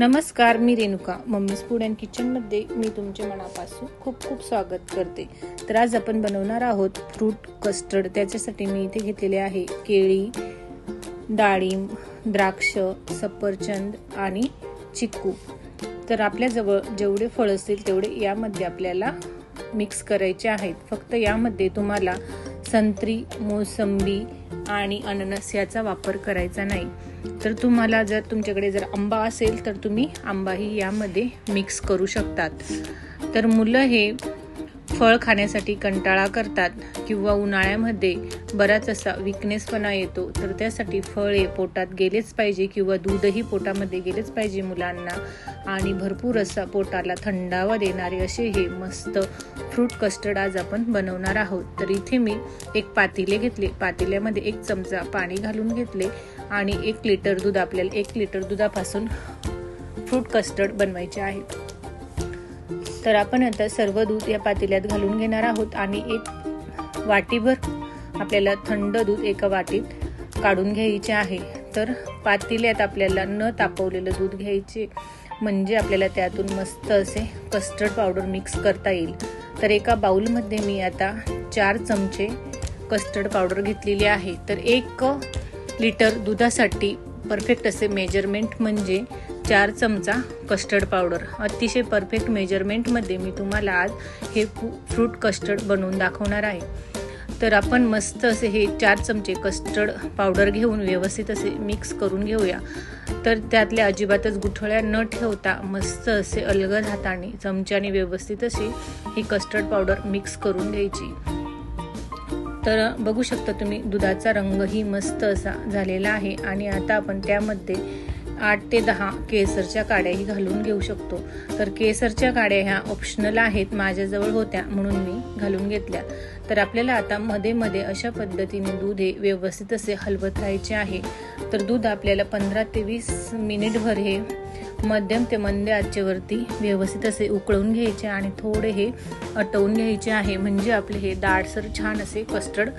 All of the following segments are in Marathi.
नमस्कार मी रेणुका. मम्मीज फूड अँड किचनमध्ये मी तुमचे मनापासून खूप खूप स्वागत करते. तर आज आपण बनवणार आहोत फ्रूट कस्टर्ड. त्याच्यासाठी मी इथे घेतलेले आहे केळी डाळिंब द्राक्ष सफरचंद आणि चिक्कू. तर आपल्याजवळ जेवढे फळ असतील तेवढे यामध्ये आपल्याला मिक्स करायचे आहेत. फक्त यामध्ये तुम्हाला संत्री मोसंबी आणि अननस याचा वापर करायचा नाही. तर तुम्हाला जर तुमच्याकडे जर आंबा असेल तर तुम्ही आंबाही यामध्ये मिक्स करू शकतात. तर मुलं हे फळ खाण्यासाठी कंटाळा करतात किंवा उन्हाळ्यामध्ये बराच असा विकनेसपणा येतो. तर त्यासाठी फळ हे पोटात गेलेच पाहिजे किंवा दूधही पोटामध्ये गेलेच पाहिजे मुलांना. आणि भरपूर असा पोटाला थंडावा देणारे असे हे मस्त फ्रूट कस्टर्ड आज आपण बनवणार आहोत. तर इथे मी एक पातेले घेतले. पातेल्यामध्ये एक चमचा पाणी घालून घेतले. आणि एक लिटर दूध आपल्याला एक लिटर दुधापासून फ्रूट कस्टर्ड बनवायचे आहे. तर आपण आता सर्व दूध या पातेल्यात घालून घेणार आहोत आणि एक वाटीभर आपल्याला थंड दूध एका वाटीत काढून घ्यायचे आहे. तर पातेल्यात आपल्याला न तापवलेलं दूध घ्यायचे म्हणजे आपल्याला त्यातून मस्त असे कस्टर्ड पावडर मिक्स करता येईल. तर एका बाउलमध्ये मी आता चार चमचे कस्टर्ड पावडर घेतलेली आहे. तर एक लिटर दुधासाठी परफेक्ट असे मेजरमेंट म्हणजे चार चमचा कस्टर्ड पावडर अतिशय परफेक्ट मेजरमेंटमध्ये मी तुम्हाला आज हे फ्रूट कस्टर्ड बनवून दाखवणार आहे. तर आपण मस्त असे हे चार चमचे कस्टर्ड पावडर घेऊन व्यवस्थित असे मिक्स करून घेऊया. तर त्यातल्या अजिबातच गुठळ्या न ठेवता मस्त असे अलगद हाताने चमच्याने व्यवस्थित अशी ही कस्टर्ड पावडर मिक्स करून घ्यायची. तर बघू शकता तुम्ही दुधाचा रंगही मस्त असा झालेला आहे आणि आता आपण त्यामध्ये आठ ते दहा केसरच्या काड्याही घालून घेऊ शकतो. तर केसरच्या काड्या ह्या ऑप्शनल आहेत माझ्याजवळ होत्या म्हणून मी घालून घेतल्या. तर आपल्याला आता मध्ये मध्ये अशा पद्धतीने दूध हे व्यवस्थित असे हलवत राहायचे आहे. तर दूध आपल्याला पंधरा ते वीस मिनिटभर हे मध्यम ते मंद आचेवरती व्यवस्थित असे उकळून घ्यायचे आणि थोडे हे अटवून घ्यायचे आहे. म्हणजे आपले हे दाडसर छान असे कस्टर्ड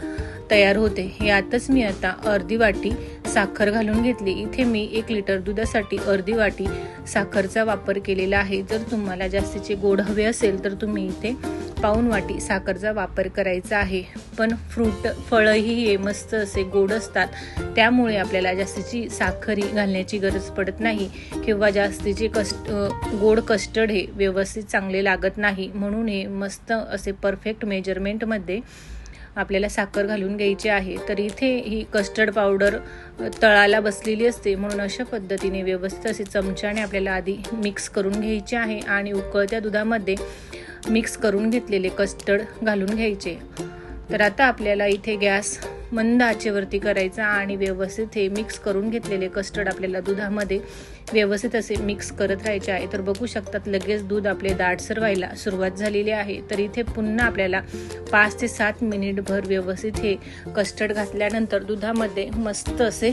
तयार होते. यातच मी आता अर्धी वाटी साखर घालून घेतली. इथे मी एक लिटर दुधासाठी अर्धी वाटी साखरचा वापर केलेला आहे. जर तुम्हाला जास्तीचे गोड हवे असेल तर तुम्ही इथे पाऊन वाटी साखरचा वापर करायचा आहे. पण फ्रूट फळंही हे मस्त असे गोड असतात. त्यामुळे आपल्याला जास्तीची साखरी घालण्याची गरज पडत नाही किंवा जास्तीचे कस्ट गोड कस्टर्ड हे व्यवस्थित चांगले लागत नाही. म्हणून हे मस्त असे परफेक्ट मेजरमेंटमध्ये आपल्याला साखर घालून घ्यायची आहे तर इथे ही कस्टर्ड पावडर तळाला बसलेली असते. म्हणून अशा पद्धतीने व्यवस्थित असे चमच्याने आपल्याला आधी मिक्स करून घ्यायचे आहे आणि उकळत्या दुधामध्ये मिक्स करून घेतलेले कस्टर्ड घालून घ्यायचे. तर आता आपल्याला इथे गॅस मंद आचेवरती करायचा आणि व्यवस्थित हे मिक्स करून घेतलेले कस्टर्ड आपल्याला दुधामध्ये व्यवस्थित असे मिक्स करत राहायचे आहे. तर बघू शकतात लगेच दूध आपले दाटसर व्हायला सुरुवात झालेली आहे. तर इथे पुन्हा आपल्याला पाच ते सात मिनिटभर व्यवस्थित हे कस्टर्ड घातल्यानंतर दुधामध्ये मस्त असे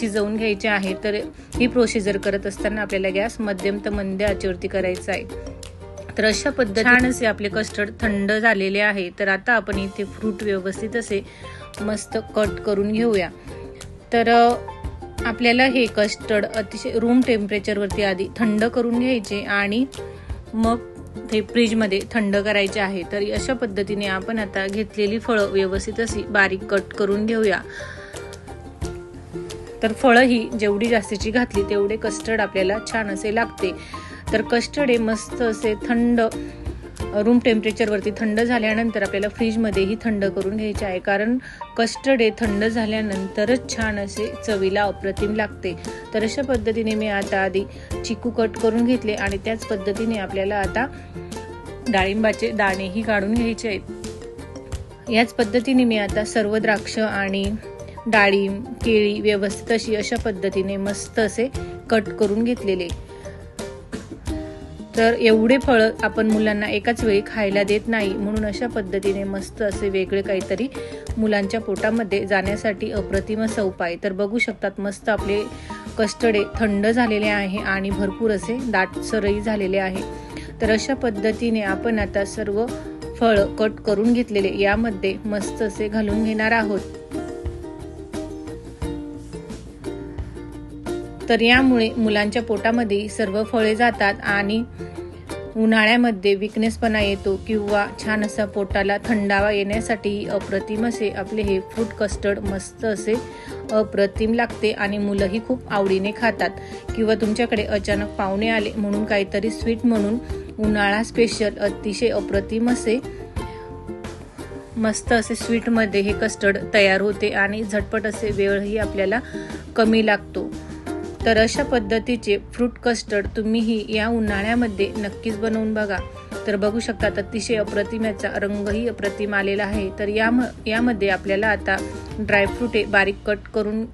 शिजवून घ्यायचे आहे. तर ही प्रोसिजर करत असताना आपल्याला गॅस मध्यम तर मंद आचेवरती करायचा आहे. तर अशा पद्धतीने असे आपले कस्टर्ड थंड झालेले आहे. तर आता आपण इथे फ्रूट व्यवस्थित असे मस्त कट करून घेऊया. तर आपल्याला हे कस्टर्ड अतिशय रूम टेम्परेचरवरती आधी थंड करून घ्यायचे आणि मग ते फ्रीजमध्ये थंड करायचे आहे. तर अशा पद्धतीने आपण आता घेतलेली फळं व्यवस्थित अशी बारीक कट करून घेऊया. तर फळं ही जेवढी जास्तीची घातली तेवढे कस्टर्ड आपल्याला छान असे लागते. तर कस्टर्ड हे मस्त असे थंड रूम टेम्परेचरवरती थंड झाल्यानंतर आपल्याला फ्रीजमध्येही थंड करून घ्यायचे आहे. कारण कस्टर्ड हे थंड झाल्यानंतरच छान असे चवीला अप्रतिम लागते. तर अशा पद्धतीने मी आता आधी चिकू कट करून घेतले आणि त्याच पद्धतीने आपल्याला आता डाळिंबाचे दाणेही काढून घ्यायचे आहेत. याच पद्धतीने मी आता सर्व द्राक्ष आणि डाळिंब केळी व्यवस्थित अशी अशा पद्धतीने मस्त असे कट करून घेतलेले. तर एवढे फळं आपण मुलांना एकाच वेळी खायला देत नाही म्हणून अशा पद्धतीने मस्त असे वेगळे काहीतरी मुलांच्या पोटामध्ये जाण्यासाठी अप्रतिम असा उपाय तर बघू शकतात मस्त आपले कस्टडे थंड झालेले आहे आणि भरपूर असे दाटसरही झालेले आहे. तर अशा पद्धतीने आपण आता सर्व फळ कट करून घेतलेले यामध्ये मस्त असे घालून घेणार आहोत. तर यामुळे मुलांच्या पोटामध्ये सर्व फळे जातात आणि उन्हाळ्यामध्ये विकनेसपणा येतो किंवा छान असा पोटाला थंडावा येण्यासाठी अप्रतिम असे आपले हे फ्रूट कस्टर्ड मस्त असे अप्रतिम लागते आणि मुलंही खूप आवडीने खातात. किंवा तुमच्याकडे अचानक पाहुणे आले म्हणून काहीतरी स्वीट म्हणून उन्हाळा स्पेशल अतिशय अप्रतिम असे मस्त असे स्वीटमध्ये हे कस्टर्ड तयार होते आणि झटपट असे वेळही आपल्याला कमी लागतो. तर अशा पद्धतीचे फ्रूट कस्टर्ड तुम्हीही या उन्हाळ्यामध्ये नक्कीच बनवून बघा. तर बघू शकतात अतिशय अप्रतिमाचा रंगही अप्रतिम आलेला आहे. तर या यामध्ये आपल्याला आता ड्रायफ्रुटे बारीक कट करून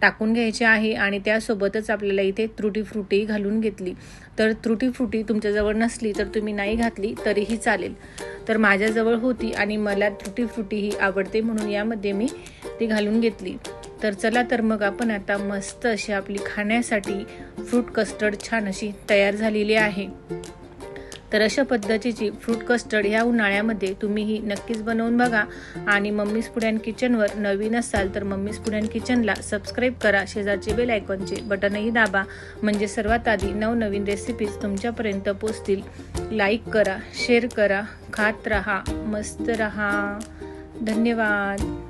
टाकून घ्यायचे आहे आणि त्यासोबतच आपल्याला इथे त्रुटी फ्रुटी घालून घेतली. तर त्रुटी फ्रुटी तुमच्याजवळ नसली तर तुम्ही नाही घातली तरीही चालेल. तर माझ्याजवळ होती आणि मला त्रुटी फ्रुटी ही आवडते म्हणून यामध्ये मी ती घालून घेतली. तर चला तर मग आपण आता मस्त अशी आपली खाण्यासाठी फ्रूट कस्टर्ड छान अशी तयार झालेली आहे. तर अशा पद्धतीची फ्रूट कस्टर्ड ह्या उन्हाळ्यामध्ये तुम्हीही नक्कीच बनवून बघा. आणि मम्मीज फूड अँड किचनवर नवीन असाल तर मम्मीज फूड अँड किचनला सबस्क्राईब करा. शेजारचे बेल आयकॉनचे बटनही दाबा. म्हणजे सर्वात आधी नवनवीन रेसिपीज तुमच्यापर्यंत पोचतील लाईक करा शेअर करा खात रहा मस्त रहा. धन्यवाद.